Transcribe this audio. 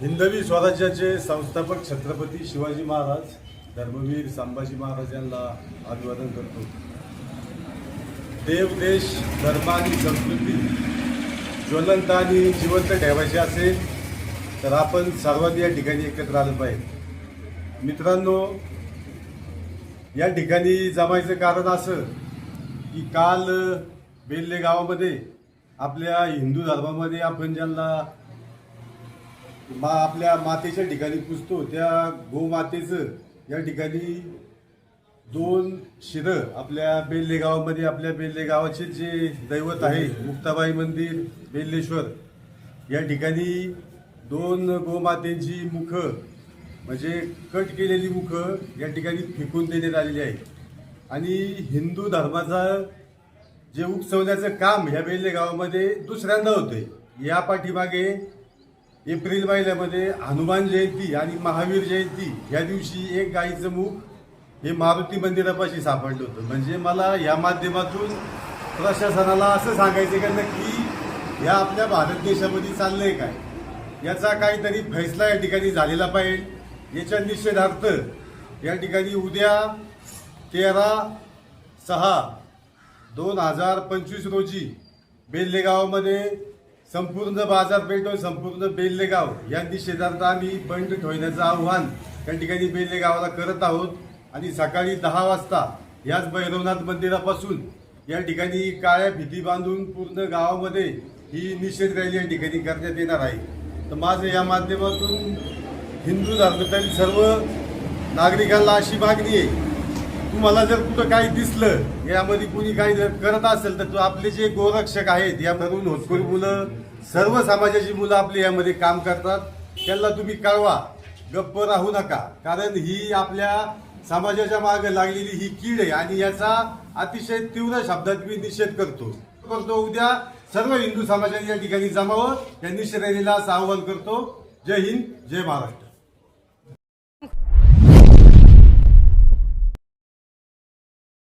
हिंदवी स्वराज्याचे संस्थापक छत्रपती शिवाजी महाराज धर्मवीर संभाजी महाराज यांना अभिवादन करतो. देव देश धर्म आणि संस्कृती ज्वलंत आणि जिवंत ठेवायची असेल तर आपण सर्वांनी या ठिकाणी एकत्र आलं पाहिजे. मित्रांनो या ठिकाणी जमायचं कारण असं की काल बेल्ले गावामध्ये आपल्या हिंदू धर्मामध्ये आपण ज्यांना मा आपल्या मातेच्या ठिकाणी पुजतो त्या गोमातेचं या ठिकाणी दोन शिरं आपल्या बेल्ले गावामध्ये आपल्या बेल्ले गावाचे जे दैवत आहे मुक्ताबाई मंदिर बेल्लेश्वर या ठिकाणी दोन गोमातेची मुख म्हणजे कट केलेली मुखं या ठिकाणी फेकून देण्यात आलेली आहे आणि हिंदू धर्माचा जे उकसवण्याचं काम ह्या बेल्ले गावामध्ये दुसऱ्यांदा होते या पाठीमागे एप्रिल महिन्यामध्ये हनुमान जयंती आणि महावीर जयंती या दिवशी एक गाईचं मुख हे मारुती मंदिरापाशी सापडलं होतं. म्हणजे मला या माध्यमातून प्रशासनाला असं सांगायचं का नक्की या आपल्या भारत देशामध्ये चाललंय काय? याचा काहीतरी फैसला या ठिकाणी झालेला पाहिजे. याच्या निषेधार्थ. या ठिकाणी उद्या तेरा सहा दोन हजार पंचवीस रोजी बेल्लेगावमध्ये संपूर्ण बाजारपेठ व संपूर्ण बेल्लेगाव या निषेधार्थ आम्ही बंद ठेवण्याचं आव्हान त्या ठिकाणी बेल्लेगावाला करत आहोत. आणि सकाळी दहा वाजता याच भैरवनाथ मंदिरापासून या ठिकाणी काळ्या भीती बांधून पूर्ण गावामध्ये ही निषेध रॅली या ठिकाणी करण्यात येणार आहे. तर माझं या माध्यमातून हिंदू धर्मातील सर्व नागरिकांना अशी मागणी आहे. तुम्हाला जर कुठं काही दिसलं यामध्ये कुणी काही जर करत असेल तर तो आपले जे गोरक्षक आहेत या तरुण होतकरी मुलं सर्व समाजाची मुलं आपली यामध्ये काम करतात. त्यांना तुम्ही कळवा. गप्प राहू नका. कारण ही आपल्या समाजाच्या मागे लागलेली ही कीड आहे आणि याचा अतिशय तीव्र शब्दात मी निषेध करतो. करतो उद्या सर्व हिंदू समाजाने या ठिकाणी जमावं. या निषेधाला असं आवाहन करतो. जय हिंद जय महाराष्ट्र.